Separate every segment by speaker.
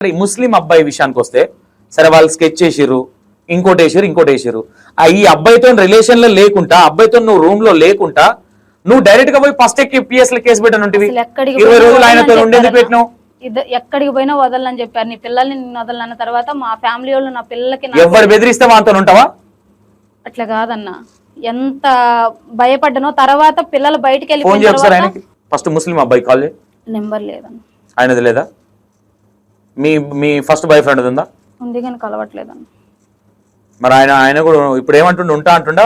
Speaker 1: ఈ ముస్లిం అబ్బాయి విషయానికి వస్తే సరే వాళ్ళు స్కెచ్ చేసిర్రు ఇంకోటి వేసిర్రు ఇంకోటి వేసిర్రు ఆ ఈ అబ్బాయితో రిలేషన్లో లేకుండా అబ్బాయితో నువ్వు రూమ్లో లేకుండా నువ్వు డైరెక్ట్గా పోయి ఫస్ట్ ఎక్కి పిఎస్లో కేసు పెట్టను
Speaker 2: అసలు ఎక్కడికి
Speaker 1: ఇరవై
Speaker 2: పోయినా
Speaker 1: రోజులు ఆయనతో
Speaker 2: చెప్పారన్న.
Speaker 1: పెట్టినావు?
Speaker 2: ఎక్కడికి పోయినా వదలని చెప్పారు. నీ పిల్లల్ని నిన్ను వదలన్న తర్వాత మా ఫ్యామిలీ వాళ్ళు నా పిల్లలకి
Speaker 1: ఎవరు బెదిరిస్తే వాళ్ళతో ఉంటావా?
Speaker 2: అట్లా కాదన్న. ఎంత భయపడ్డానో తర్వాత పిల్లలు బయటికి
Speaker 1: ఫోన్ ఆయనకి. ఫస్ట్ ముస్లిం అబ్బాయి కాల్
Speaker 2: నెంబర్ లేదన్న.
Speaker 1: ఆయనది లేదా? మీ మీ ఫస్ట్ బాయ్ ఫ్రెండ్ ఉందా?
Speaker 2: ఉంది కానీ కలవట్లేదన్న
Speaker 1: మరి ఆయన ఆయన కూడా ఇప్పుడు ఏమంటుండ ఉంటా అంటుండా?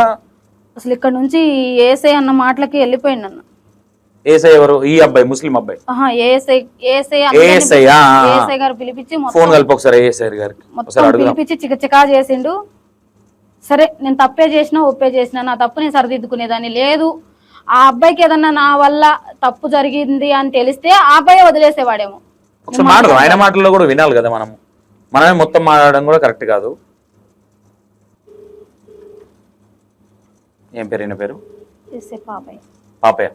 Speaker 2: అసలు ఇక్కడ నుంచి ఏసై అన్న మాటలకి వెళ్ళిపోయింది అన్న
Speaker 1: ఏసై ఎవరు? ఈ అబ్బాయి ముస్లిం అబ్బాయి?
Speaker 2: ఆహా ఏసై ఏసై
Speaker 1: ఏఎస్ఐ ఆ, ఆ.
Speaker 2: ఏసై గారు పిలిపించి మొత్తం
Speaker 1: ఫోన్ కలిపి ఒకసారి ఏఎస్ఐ గారికి. ఒకసారి
Speaker 2: మొత్తం
Speaker 1: అడుగుదాం.
Speaker 2: పిలిపించి చిక చికా చేసిండు. సరే నేను తప్పే చేసినా ఒప్పే చేసినా నా తప్పు నేను సరిదిద్దుకునేదాన్ని లేదు. ఆ అబ్బాయికి ఏదన్నా నా వల్ల తప్పు జరిగింది అని తెలిస్తే ఆ అబ్బాయి వదిలేసేవాడేమో.
Speaker 1: ఒకసారి మాట్లాడు ఆయన మాటల్లో కూడా వినాలి కదా మనము. మనమే మొత్తం మాట్లాడడం కూడా కరెక్ట్ కాదు. ఏం పేరు ఈయన పేరు?
Speaker 2: పాపయ్య.
Speaker 1: పాపయ్య.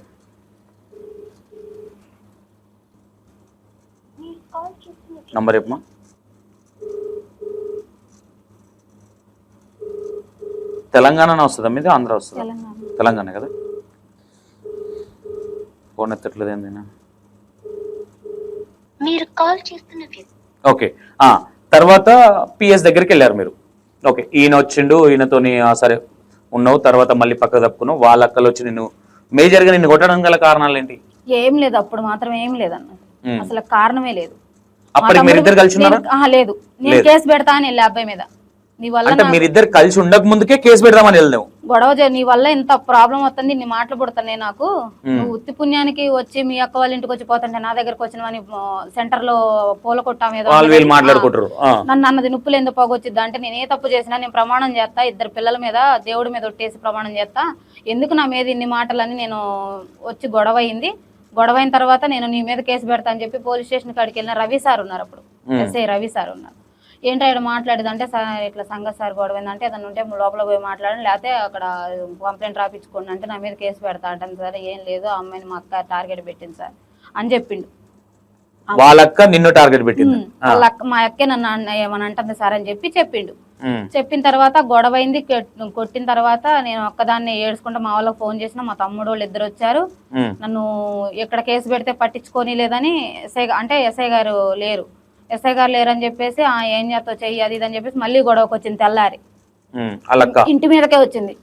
Speaker 1: నంబర్ చెప్పమా తెలంగాణ వస్తుందా మీది? ఆంధ్ర వస్తుందా?
Speaker 2: తెలంగాణ.
Speaker 1: కదా. ఫోన్ ఎత్తట్లేదు?
Speaker 3: మీరు కాల్ చేస్తున్న వ్యక్తి.
Speaker 1: ఓకే. ఆ తర్వాత పిఎస్ దగ్గరికి వెళ్ళారు మీరు. ఓకే. ఈయన వచ్చిండు ఈయనతోని ఆ, సరే ఉన్నావు తర్వాత మళ్ళీ పక్క తప్పుకున్నావు. వాళ్ళ అక్కలు వచ్చి నిన్ను మేజర్గా నిన్ను కొట్టడం గల కారణాలు ఏంటి
Speaker 2: ఏం లేదు. అప్పుడు మాత్రం ఏం లేదన్న. అసలు కారణమే లేదు.
Speaker 1: అప్పటికి మీరు ఇద్దరు కలిసి ఉన్నారా?
Speaker 2: నేను- ఆహా, లేదు. నేను కేసు పెడతా అని వెళ్ళి అబ్బాయి మీద. నీ వల్ల
Speaker 1: అంటే మీరిద్దరు కలిసి ఉండక ముందుకే కేసు పెడదామని వెళ్ళావు
Speaker 2: గొడవ చే- నీ వల్ల ఇంత ప్రాబ్లం వస్తుంది నీ మాటలు పుడతానే నాకు. నువ్వు ఉత్తి పుణ్యానికి వచ్చి మీ అక్క వాళ్ళ ఇంటికి వచ్చి పోతుంటే నా దగ్గరకు వచ్చినవని సెంటర్లో పూల కొట్టా మీద
Speaker 1: వాళ్ళు వీళ్ళు మాట్లాడుకుంటారు. ఆ.
Speaker 2: నన్ను అన్నది నుప్పులు ఎందుకు పోగొచ్చిద్దా? అంటే నేను ఏ తప్పు చేసినా నేను ప్రమాణం చేస్తా ఇద్దరు పిల్లల మీద దేవుడి మీద ఒట్టేసి ప్రమాణం చేస్తా. ఎందుకు నా మీద ఇన్ని మాటలని నేను వచ్చి గొడవ అయింది? గొడవ అయిన తర్వాత నేను నీ మీద కేసు పెడతా అని చెప్పి పోలీస్ స్టేషన్ కాడికి వెళ్ళిన రవి సార్ ఉన్నారు అప్పుడు. ఎస్ఐ రవి సార్ ఉన్నారు. ఏంటో ఇక్కడ మాట్లాడేది? అంటే ఇట్లా సంఘ సార్ గొడవ ఏంటంటే ఏదైనా ఉంటే లోపల పోయి మాట్లాడండి లేకపోతే అక్కడ కంప్లైంట్ రాపించుకోండి అంటే నా మీద కేసు పెడతా అంటాను సార్. ఏం లేదు ఆ అమ్మాయిని మా అక్క టార్గెట్ పెట్టింది సార్ అని చెప్పిండు.
Speaker 1: వాళ్ళ అక్క నిన్ను టార్గెట్ పెట్టింది?
Speaker 2: వాళ్ళ అక్క మా అక్కే నన్ను ఏమని అంటుంది సార్ అని చెప్పి చెప్పిండు. చెప్పిన తర్వాత గొడవ అయింది కొట్- కొట్టిన తర్వాత నేను ఒక్కదాన్ని ఏడ్చుకుంటూ మా వాళ్ళకి ఫోన్ చేసిన మా తమ్ముడు వాళ్ళు ఇద్దరు వచ్చారు. నన్ను ఇక్కడ కేసు పెడితే పట్టించుకొని లేదని ఎస్ఐ అంటే ఎస్ఐ గారు లేరు. ఎస్ఐ గారు లేరని చెప్పేసి "ఆ, ఏం చేస్తావు చెయ్యి అది ఇది అని చెప్పేసి మళ్ళీ గొడవకు వచ్చింది తెల్లారి ఇంటి మీదకే వచ్చింది.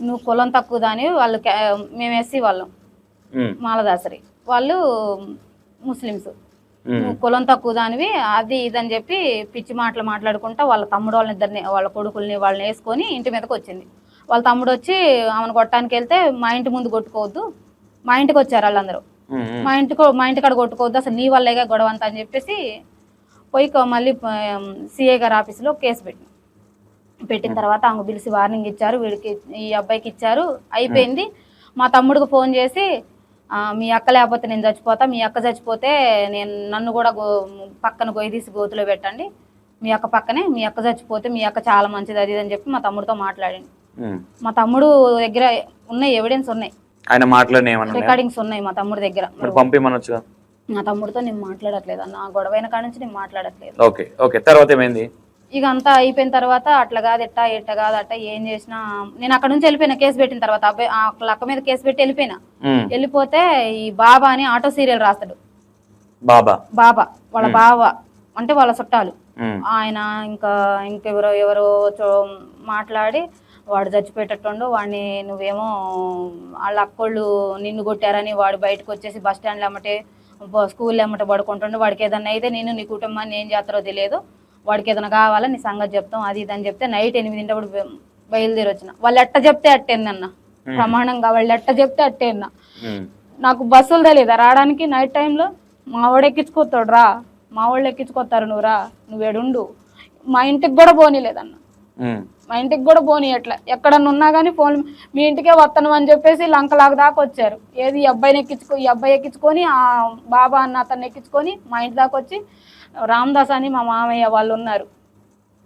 Speaker 2: నువ్వు కులం తక్కువ దాని వాళ్ళు మేము ఎస్సీ వాళ్ళం. మాలదాసరి వాళ్ళు ముస్లిమ్స్. నువ్వు కులం తక్కువ దానివి అది ఇది అని చెప్పి పిచ్చి మాటలు మాట్లాడుకుంటా వాళ్ళ తమ్ముడు వాళ్ళని ఇద్దరిని వాళ్ళ కొడుకుల్ని వాళ్ళని వేసుకొని ఇంటి మీదకి వచ్చింది వాళ్ళ తమ్ముడు వచ్చి ఆమెను కొట్టడానికి వెళ్తే మా ఇంటి ముందు కొట్టుకోవద్దు మా ఇంటికి వచ్చారు వాళ్ళందరూ. మా ఇంటికి మా ఇంటికాడ కొట్టుకోవద్దు అసలు నీ వల్లేగా గొడవ అంతా అని చెప్పేసి పోయి మళ్ళీ సిఐ గారి ఆఫీసులో కేసు పెట్టి పెట్టిన తర్వాత ఆమె పిలిచి వార్నింగ్ ఇచ్చారు వీడికి ఈ అబ్బాయికి ఇచ్చారు అయిపోయింది. మా తమ్ముడికి ఫోన్ చేసి "ఆ, మీ అక్క లేకపోతే నేను చచ్చిపోతా మీ అక్క చచ్చిపోతే నేను నన్ను కూడా గో పక్కన గొయ్యి తీసి గోతులో పెట్టండి. మీ అక్క పక్కనే మీ అక్క చచ్చిపోతే మీ అక్క చాలా మంచిది అది అని చెప్పి మా తమ్ముడితో మాట్లాడండి. మా తమ్ముడు దగ్గర ఉన్నాయి ఎవిడెన్స్ ఉన్నాయి.
Speaker 1: ఆయన మాట్లాడిన ఏమన్నా
Speaker 2: రికార్డింగ్స్ ఉన్నాయి మా తమ్ముడి దగ్గర. నా తమ్ముడితో నేను మాట్లాడట్లేదు అన్న గొడవైన కాడ నుంచి నేను మాట్లాడట్లేదు.
Speaker 1: Okay okay. తర్వాత ఏమైంది?
Speaker 2: ఇక అంతా అయిపోయిన తర్వాత అట్లా కాదు ఎట్టా ఎట్ట కాదు అట్ట ఏం చేసినా నేను అక్కడ నుంచి వెళ్ళిపోయినా కేసు పెట్టిన తర్వాత అబ్బాయి ఆ లక్క మీద కేసు పెట్టి వెళ్ళిపోయినా. వెళ్ళిపోతే ఈ బాబా అని ఆటో సీరియల్ రాస్తాడు.
Speaker 1: బాబా?
Speaker 2: బాబా వాళ్ళ బావ అంటే వాళ్ళ చుట్టాలు. ఆయన ఇంకా ఇంకెవరో ఎవరో మాట్లాడి వాడు చచ్చిపోయేటట్టుండు వాడిని నువ్వేమో వాళ్ళ అక్కోళ్ళు నిన్ను కొట్టారని వాడు బయటకు వచ్చేసి బస్ స్టాండ్లో అమ్మటే స్కూల్లో అమ్మట పడుకుంటుండు వాడికి ఏదన్నా అయితే నేను నీ కుటుంబాన్ని ఏం చేస్తారో తెలియదు. వాడికి ఏదైనా కావాలా నీ సంగతి చెప్తాం అది ఇది అని చెప్తే నైట్ ఎనిమిదింటప్పుడు బయ- బయలుదేరి వచ్చిన. వాళ్ళు ఎట్ట చెప్తే అట్టేందన్న ప్రమాణంగా వాళ్ళు ఎట్ట చెప్తే అట్టేందా. నాకు బస్సులు తెలియదా రావడానికి నైట్ టైంలో మా వాడు ఎక్కించుకోతాడు రా. మా వాళ్ళు ఎక్కించుకోతారు నువ్వు రా. నువ్వు ఏడుండు. మా ఇంటికి కూడా పోనీలేదన్న. మా ఇంటికి కూడా పోనీ ఎట్లా ఎక్కడన్నా ఉన్నా కానీ ఫోన్ మీ ఇంటికే వస్తాను అని చెప్పేసి లంకలాగా దాకా వచ్చారు. ఏది ఈ అబ్బాయిని ఎక్కించుకో ఈ అబ్బాయి ఎక్కించుకొని ఆ బాబా అన్న అతన్ని ఎక్కించుకొని మా ఇంటి దాకా వచ్చి రామదాస్ అని మా మామయ్య వాళ్ళు ఉన్నారు.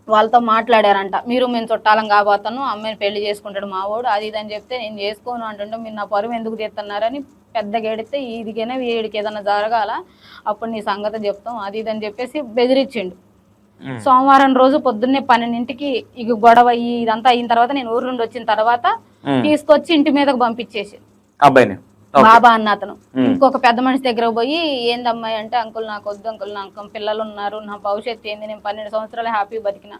Speaker 2: వాళ్ళతో మాట్లాడారంట. మీరు మేము చుట్టాలం కాబోతాను అమ్మాయిని పెళ్ళి చేసుకుంటాడు మా వాడు అది ఇది అని చెప్తే నేను చేసుకోను అంటుంటే మీరు నా పరువు ఎందుకు తీస్తున్నారని పెద్దగా ఏడితే ఇదికైనా వీడికి ఏదైనా జరగాల? అప్పుడు నీ సంగతి చెప్తాం అది ఇది అని చెప్పేసి బెదిరించిండు. సోమవారం రోజు పొద్దున్నే పన్నెండింటికి ఇక గొడవ అయ్యి ఇదంతా అయిన తర్వాత నేను ఊరు నుండి వచ్చిన తర్వాత. తీసుకొచ్చి ఇంటి మీదకి పంపించేసి
Speaker 1: అబ్బాయిని.
Speaker 2: బాబా అన్న అతను. ఇంకొక పెద్ద మనిషి దగ్గర పోయి ఏందమ్మాయి అంటే అంకుల్ నాకు వద్దు అంకుల్ నాకు పిల్లలు ఉన్నారు నా భవిష్యత్తు ఏంది నేను పన్నెండు సంవత్సరాలు హ్యాపీ బతికిన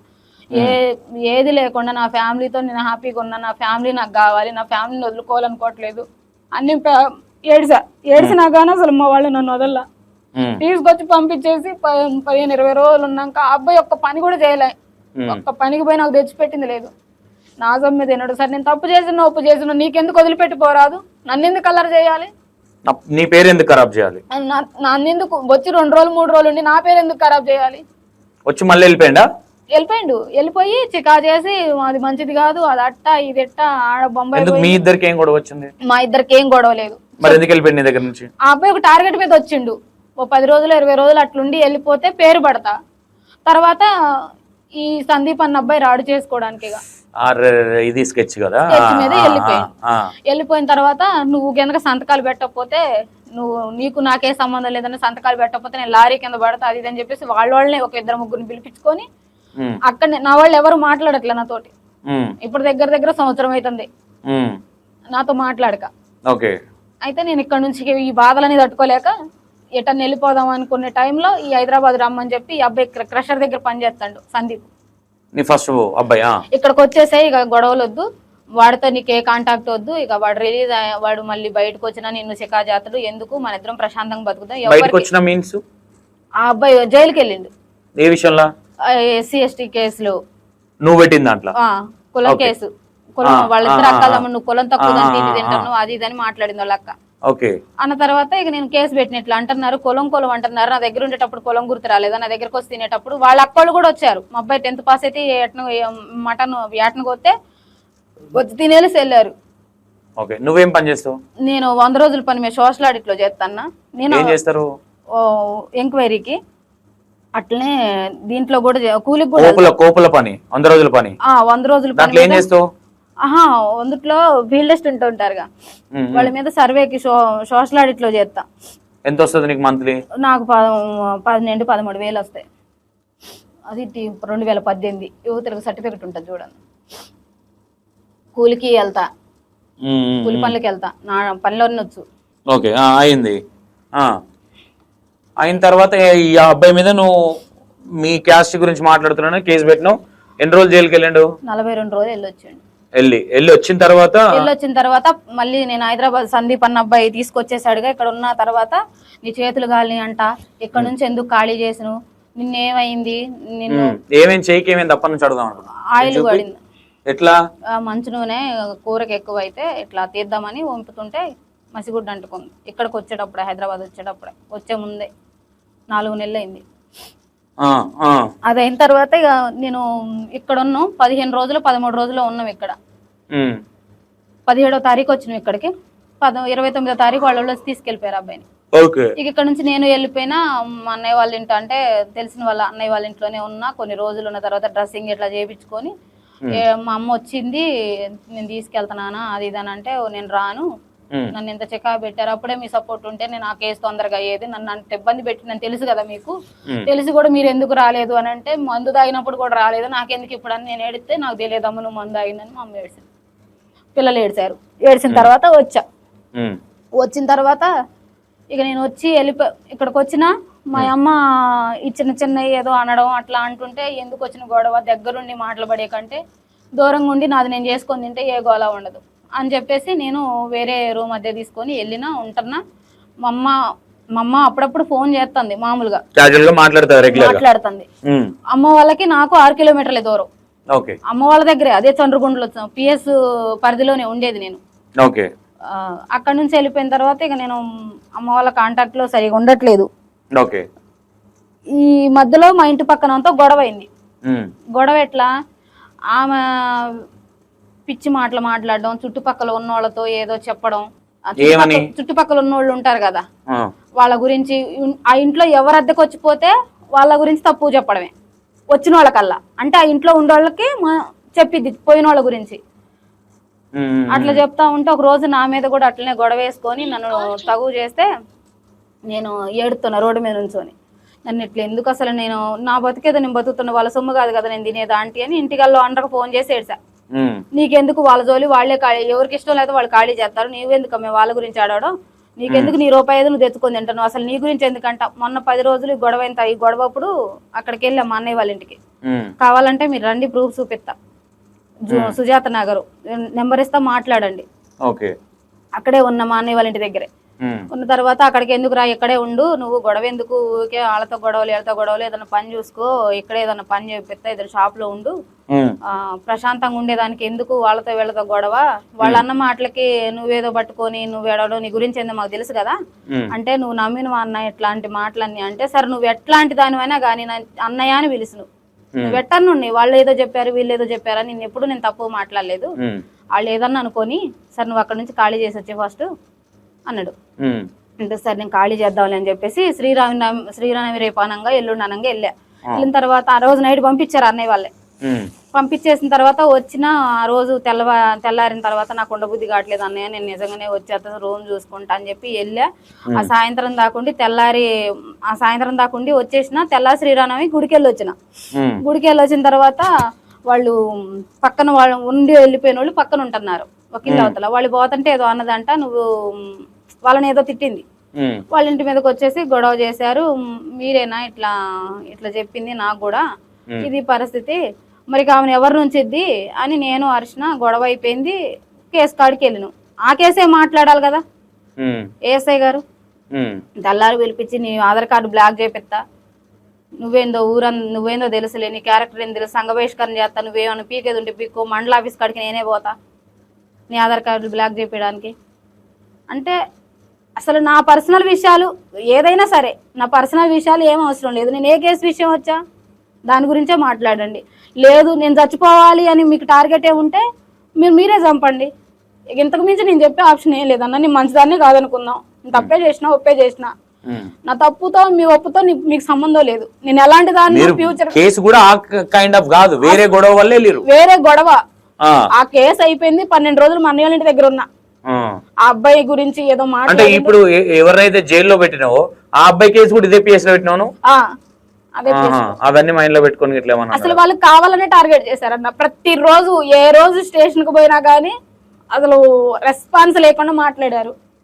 Speaker 2: ఏ ఏది లేకుండా నా ఫ్యామిలీతో నేను హ్యాపీగా ఉన్నా నా ఫ్యామిలీ నాకు కావాలి నా ఫ్యామిలీని వదులుకోవాలనుకోవట్లేదు అన్ని ఏడిసా ఏడిసినా కానీ అసలు మా వాళ్ళు నన్ను వదల్లా. తీసుకొచ్చి పంపించేసి పదిహేను ఇరవై రోజులు ఉన్నాక ఆ అబ్బాయి ఒక్క పని కూడా చేయలే. ఒక్క పనికి పోయి నాకు తెచ్చిపెట్టింది లేదు. నా సొమ్మిది తినడు సార్ నేను తప్పు చేసిన ఒప్పు చేసిన నీకెందుకు వదిలిపెట్టి పోరాదు? నన్ను ఎందుకు కలర్ చేయాలి?
Speaker 1: నా- పేరు ఎందుకు ఖరాబ్ చేయాలి?
Speaker 2: నన్ను ఎందుకు వచ్చి రెండు రోజులు మూడు రోజులు ఉండి నా పేరు ఎందుకు ఖరాబ్ చేయాలి?
Speaker 1: వచ్చి మళ్ళీ వెళ్ళిపోయిండా?
Speaker 2: వెళ్ళిపోయిండు. వెళ్ళిపోయి చికా చేసి అది మంచిది కాదు అది అట్ట ఇది ఎట్ట ఆడ బొంబాయి
Speaker 1: మీ ఇద్దరికి ఏం గొడవ వచ్చింది?
Speaker 2: మా ఇద్దరికి ఏం గొడవ లేదు.
Speaker 1: మరి ఎందుకు వెళ్ళిపోయింది నీ దగ్గర నుంచి?
Speaker 2: ఆ అబ్బాయి ఒక టార్గెట్ మీద వచ్చిండు. ఓ పది రోజులు ఇరవై రోజులు అట్లుండి వెళ్ళిపోతే పేరు పడతా. తర్వాత ఈ సందీప్ అన్న అబ్బాయి రాడు చేసుకోవడానికి
Speaker 1: ఇది స్కెచ్ కదా?
Speaker 2: మీద వెళ్ళిపోయిన తర్వాత నువ్వు కనుక సంతకాలు పెట్టకపోతే నువ్వు నీకు నాకే సంబంధం లేదని సంతకాలు పెట్టకపోతే నేను లారీ కింద పడతా అది ఇది అని చెప్పేసి వాళ్ళ వాళ్ళని ఒక ఇద్దరు ముగ్గురిని పిలిపించుకొని అక్కడ నా వాళ్ళు ఎవరు మాట్లాడట్లే నాతోటి. ఇప్పుడు దగ్గర దగ్గర సంవత్సరం అవుతుంది. నాతో మాట్లాడక. అయితే నేను ఇక్కడ నుంచి ఈ బాధలని తట్టుకోలేక ఎటన్నా వెళ్ళిపోదాం అనుకునే టైంలో ఈ హైదరాబాద్ రమ్మని చెప్పి ఈ అబ్బాయి క్ర- క్రషర్ దగ్గర పనిచేస్తాడు సందీప్.
Speaker 1: నీ ఫస్ట్ అబ్బాయి.
Speaker 2: ఇక్కడికి వచ్చేసే ఇక గొడవలు వద్దు. వాడితో నీకు ఏ కాంటాక్ట్ వద్దు. ఇక వాడు రిలీజ్ వాడు మళ్ళీ బయటకు వచ్చినా నిన్ను శిఖా జాతులు ఎందుకు? మన ఇద్దరం ప్రశాంతంగా బతుకుతాం.
Speaker 1: బయటకు
Speaker 2: ఎవరికి
Speaker 1: వచ్చిన మీన్స్
Speaker 2: ఆ అబ్బాయి జైలుకి వెళ్ళిండు.
Speaker 1: ఏ విషయంలో?
Speaker 2: ఎస్సీ ఎస్టీ కేసులు.
Speaker 1: నువ్వు పెట్టిన దాంట్లో?
Speaker 2: కులం. కేసు. కులం వాళ్ళిద్దరు అక్కలమ్మ నువ్వు కులం తక్కువ తింటాను అది ఇది అని మాట్లాడింది వాళ్ళ అక్క.
Speaker 1: ఓకే.
Speaker 2: అన్న తర్వాత ఇక నేను కేసు పెట్టినట్లు అంటున్నారు కులం కులం అంటున్నారు నా దగ్గర ఉండేటప్పుడు కులం గుర్తు రాలేదా నా దగ్గరకు వచ్చి తినేటప్పుడు వాళ్ళ అక్కలు కూడా వచ్చారు. మా అబ్బాయి టెన్త్ పాస్ అయితే ఎట్ను మటన్ ఏటను కొస్తే వచ్చి తినేసి వెళ్ళారు.
Speaker 1: ఓకే. నువ్వేం పని చేస్తావు?
Speaker 2: నేను వంద రోజుల పని మీద సోషల్ ఆడిట్లో చేస్తాను నేను
Speaker 1: చేస్తారు?
Speaker 2: ఎంక్వైరీకి అట్లనే దీంట్లో కూడా కూలికి కూడా
Speaker 1: కోపుల పని వంద రోజుల పని.
Speaker 2: వంద రోజుల పని
Speaker 1: ఏం చేస్తావు?
Speaker 2: ఆహా వందుట్లో ఫీల్డ్ అసిస్టెంట్ ఉంటారుగా
Speaker 1: ఉమ్,
Speaker 2: వాళ్ళ మీద సర్వేకి సోషల్ ఆడిట్లో చేస్తా
Speaker 1: ఎంత వస్తుంది నీకు మంత్లీ?
Speaker 2: నాకు పన్నెండు పదమూడు వేలు వస్తాయి. అది రెండు వేల పద్దెనిమిది. యువతలకు సర్టిఫికెట్ ఉంటుంది చూడండి కూలికి వెళ్తా. కూలి పనులకి వెళ్తా. నా పనిలోనే వచ్చు.
Speaker 1: ఓకే అయింది. అయిన తర్వాత ఈ అబ్బాయి మీద నువ్వు మీ క్యాస్ట్ గురించి మాట్లాడుతున్నాను కేసు పెట్టినావు. ఎన్ని రోజులు జైలుకి వెళ్ళండు
Speaker 2: నలభై రెండు రోజులు వెళ్ళొచ్చిండు.
Speaker 1: వెళ్ళి వెళ్ళి వచ్చిన తర్వాత
Speaker 2: వెళ్ళొచ్చిన తర్వాత మళ్ళీ నేను హైదరాబాద్ సందీప్ అన్న అబ్బాయి తీసుకొచ్చేసాడుగా. ఇక్కడ ఉన్న తర్వాత నీ చేతులు గాలి అంట. ఇక్కడ నుంచి ఎందుకు ఖాళీ చేసిను నిన్నేమైంది? నిన్ను
Speaker 1: ఉమ్, ఏమేం చేయకి ఏమేం తప్ప నుంచి అడుగుదాం.
Speaker 2: ఆయిల్ పడింది
Speaker 1: ఎట్లా?
Speaker 2: మంచు నూనె కూరకి ఎక్కువ అయితే ఇట్లా తీద్దామని వంపుతుంటే మసిగుడ్డ అంటుకుంది. ఇక్కడికి వచ్చేటప్పుడే హైదరాబాద్ వచ్చేటప్పుడే. వచ్చే ముందే నాలుగు నెలలు అయింది
Speaker 1: ఆ, ఆ,
Speaker 2: అది అయిన తర్వాత ఇక నేను ఇక్కడ ఉన్నాం పదిహేను రోజులు పదమూడు రోజులు ఉన్నాం ఇక్కడ. పదిహేడో తారీఖు వచ్చినాం ఇక్కడికి. పద ఇరవై తొమ్మిదో తారీఖు వాళ్ళు వచ్చి తీసుకెళ్ళిపోయారు అబ్బాయిని. ఇక ఇక్కడ నుంచి నేను వెళ్ళిపోయినా మా అన్నయ్య వాళ్ళ ఇంట అంటే తెలిసిన వాళ్ళ అన్నయ్య వాళ్ళ ఇంట్లోనే ఉన్నా కొన్ని రోజులు ఉన్న తర్వాత డ్రెస్సింగ్ ఇట్లా చేయించుకొని మా అమ్మ వచ్చింది నేను తీసుకెళ్తున్నానా అది ఇది అని అంటే "ఓ, నేను రాను. నన్ను ఇంత చెకా పెట్టారు. అప్పుడే మీ సపోర్ట్ ఉంటే నేను ఆ కేసు తొందరగా అయ్యేది. నన్ను అంత ఇబ్బంది పెట్టిందని తెలుసు కదా మీకు. తెలిసి కూడా మీరు ఎందుకు రాలేదు అని అంటే మందు తాగినప్పుడు కూడా రాలేదు. నాకెందుకు ఇప్పుడు అని నేను ఏడిస్తే నాకు తెలియదు అమ్మ నువ్వు మందు తాగిందని మా అమ్మ ఏడిసింది పిల్లలు ఏడిచారు. ఏడిచిన తర్వాత వచ్చా. వచ్చిన తర్వాత ఇక నేను వచ్చి వెళ్ళిపో ఇక్కడికి వచ్చిన మా అమ్మ ఈ చిన్న చిన్న ఏదో అనడం అట్లా అంటుంటే ఎందుకు వచ్చిన గొడవ దగ్గరుండి మాటలు పడే కంటే దూరంగా ఉండి నాది నేను చేసుకొని తింటే ఏ గోల ఉండదు. అని చెప్పేసి నేను వేరే రూమ్ మధ్య తీసుకొని వెళ్ళినా ఉంటున్నా. మా అమ్మ మా అమ్మ అప్పుడప్పుడు ఫోన్ చేస్తుంది మామూలుగా. మాట్లాడుతుంది. అమ్మ వాళ్ళకి నాకు ఆరు కిలోమీటర్ల దూరం. అమ్మ వాళ్ళ దగ్గరే అదే చంద్రగుండలో పిఎస్ పరిధిలోనే ఉండేది నేను.
Speaker 1: ఓకే.
Speaker 2: అక్కడ నుంచి వెళ్ళిపోయిన తర్వాత ఇక నేను అమ్మ వాళ్ళ కాంటాక్ట్లో సరిగా ఉండట్లేదు.
Speaker 1: ఓకే.
Speaker 2: ఈ మధ్యలో మా ఇంటి పక్కన అంతా గొడవ అయింది. గొడవ ఎట్లా? ఆమె పిచ్చి మాటలు మాట్లాడడం చుట్టుపక్కల ఉన్న వాళ్ళతో ఏదో చెప్పడం చుట్టుపక్కల- ఉన్న వాళ్ళు ఉంటారు కదా వాళ్ళ గురించి ఆ ఇంట్లో ఎవరు అద్దెకు వచ్చిపోతే వాళ్ళ గురించి తప్పు చెప్పడమే. వచ్చిన వాళ్ళకల్లా అంటే ఆ ఇంట్లో ఉండే వాళ్ళకి మా- చెప్పిద్ది పోయిన వాళ్ళ గురించి అట్లా చెప్తా ఉంటే ఒక రోజు నా మీద కూడా అట్లనే గొడవ వేసుకొని నన్ను తగువ చేస్తే నేను ఏడుతున్నా రోడ్డు మీద నుంచొని. నన్ను ఇట్లా ఎందుకు అసలు నేను నా బతికేదో నేను బతుకుతున్నా వాళ్ళ సొమ్ము కాదు కదా నేను తినేది ఆంటీ అని ఇంటికల్లో అండకు ఫోన్ చేసి ఏడ్చా. నీకెందుకు వాళ్ళ జోలి వాళ్ళే ఖాళీ ఎవరికి ఇష్టం లేదో వాళ్ళు ఖాళీ చేస్తారు నీవెందుకు మేము వాళ్ళ గురించి ఆడడం నీకెందుకు నీ రూపాయి ఐదు నువ్వు తెచ్చుకొని తింటాను అసలు నీ గురించి ఎందుకంట మొన్న పది రోజులు గొడవ ఎంత? ఈ గొడవ అప్పుడు అక్కడికి వెళ్ళాం మా అన్నయ్య వాళ్ళ ఇంటికి. కావాలంటే మీరు రండి ప్రూఫ్ చూపిస్తా. సుజాత నగరు. నెంబర్ ఇస్తా మాట్లాడండి. అక్కడే ఉన్న మా అన్నయ్య వాళ్ళ ఇంటి దగ్గరే. ఉన్న తర్వాత అక్కడికి ఎందుకు రా? ఇక్కడే ఉండు. నువ్వు గొడవ ఎందుకు? ఊరికే వాళ్ళతో గొడవలు వీళ్ళతో గొడవలు ఏదైనా పని చూసుకో. ఇక్కడే ఏదైనా పని చేపిస్తా ఇద్దరు షాప్లో ఉండు. ప్రశాంతంగా ఉండేదానికి ఎందుకు వాళ్ళతో వీళ్ళతో గొడవ? వాళ్ళ అన్న మాటలకి నువ్వేదో పట్టుకొని నువ్వు ఏడవడం నీ గురించి ఏందో మాకు తెలుసు కదా? అంటే నువ్వు నమ్మిన అన్న ఇట్లాంటి మాటలన్నీ? అంటే సరే నువ్వు ఎట్లాంటి దానివైనా కానీ అన్నయ్య అని పిలుసు నువ్వు. ఎట్టనుండి వాళ్ళు ఏదో చెప్పారు వీళ్ళు ఏదో చెప్పారు అని నేను ఎప్పుడు నేను తప్పు మాట్లాడలేదు. వాళ్ళు ఏదన్నా అనుకొని సరే నువ్వు అక్కడ నుంచి ఖాళీ చేసి వచ్చే ఫస్ట్ అన్నాడు. అంటే సరే నేను ఖాళీ చేద్దాంలే అని చెప్పేసి శ్రీరామ శ్రీరామి రేపు అనంగా ఎల్లుండి అనంగా వెళ్ళా. వెళ్ళిన తర్వాత ఆ రోజు నైట్ పంపించారు అన్నయ్య వాళ్ళే. పంపించేసిన తర్వాత వచ్చిన ఆ రోజు తెల్లవ తెల్లారిన తర్వాత నాకు ఉండబుద్ధి కావట్లేదు అన్నయ్య నేను నిజంగానే వచ్చేస్తాను రూమ్ చూసుకుంటా అని చెప్పి వెళ్ళా. ఆ సాయంత్రం దాకుండి తెల్లారి ఆ సాయంత్రం దాకుండి వచ్చేసిన తెల్లారి శ్రీరామనవమి గుడికి వెళ్ళి వచ్చిన.
Speaker 1: ఉమ్,
Speaker 2: గుడికి వెళ్ళి వచ్చిన తర్వాత వాళ్ళు పక్కన వాళ్ళు ఉండి వెళ్ళిపోయిన వాళ్ళు పక్కన ఉంటున్నారు ఒక ఇల్లు అవతల. వాళ్ళు పోతుంటే ఏదో అన్నదంట నువ్వు వాళ్ళని ఏదో తిట్టింది. వాళ్ళ ఇంటి మీదకి వచ్చేసి గొడవ చేశారు మీరేనా ఇట్లా ఇట్లా చెప్పింది నాకు కూడా? ఇది పరిస్థితి. మరి ఆమెను ఎవరి నుంచిద్ది అని నేను అరిచిన గొడవ అయిపోయింది కేసు కాడికి వెళ్ళిను. ఆ కేసే మాట్లాడాలి కదా? ఏఎస్ఐ గారు? దల్లారు పిలిపించి నీ ఆధార్ కార్డు బ్లాక్ చేపిస్తా నువ్వేందో ఊరన్ నువ్వేందో తెలుసులే నీ క్యారెక్టర్ ఏం తెలుసు సంఘ బహిష్కరణ చేస్తా నువ్వేమన్నా పీకేది ఉంటే పీకో మండల ఆఫీస్ కాడికి నేనే పోతా నీ ఆధార్ కార్డు బ్లాక్ చేపించడానికి అంటే అసలు నా పర్సనల్ విషయాలు ఏదైనా సరే నా పర్సనల్ విషయాలు ఏం అవసరం లేదు. నేను ఏ కేసు విషయం వచ్చా? దాని గురించే మాట్లాడండి. లేదు నేను చచ్చిపోవాలి అని మీకు టార్గెట్ ఉంటే మీరు మీరే చంపండి. ఇంతకు మించి నేను చెప్పే ఆప్షన్ ఏం లేదన్న నేను మంచిదాన్ని కాదనుకుందాం. నేను తప్పే చేసినా ఒప్పే చేసినా. నా తప్పుతో మీ ఒప్పుతో మీకు సంబంధం లేదు. నేను ఎలాంటి దాన్ని ఫ్యూచర్
Speaker 1: కేసు కూడా ఆ కైండ్ ఆఫ్ కాదు. వేరే గొడవ వల్లే లేరు.
Speaker 2: వేరే గొడవ.
Speaker 1: ఆ,
Speaker 2: కేసు అయిపోయింది పన్నెండు రోజులు మా అన్నయ్య వాళ్ళ ఇంటి దగ్గర ఉన్నా.
Speaker 1: ఆ.
Speaker 2: అబ్బాయి గురించి ఏదో
Speaker 1: అంటే
Speaker 2: మాట్లాడి
Speaker 1: ఇప్పుడు ఎ- ఎవరినైతే జైల్లో పెట్టినావో ఆ అబ్బాయి కేసు కూడా ఇదే పిఎస్లో పెట్టినావు అవన్నీ మైండ్లో పెట్టుకొని ఇట్లా
Speaker 2: అసలు వాళ్ళు కావాలనే టార్గెట్ చేశారన్న. ప్రతి రోజు ఏ రోజు స్టేషన్కు పోయినా కానీ అసలు రెస్పాన్స్ లేకుండా మాట్లాడారు.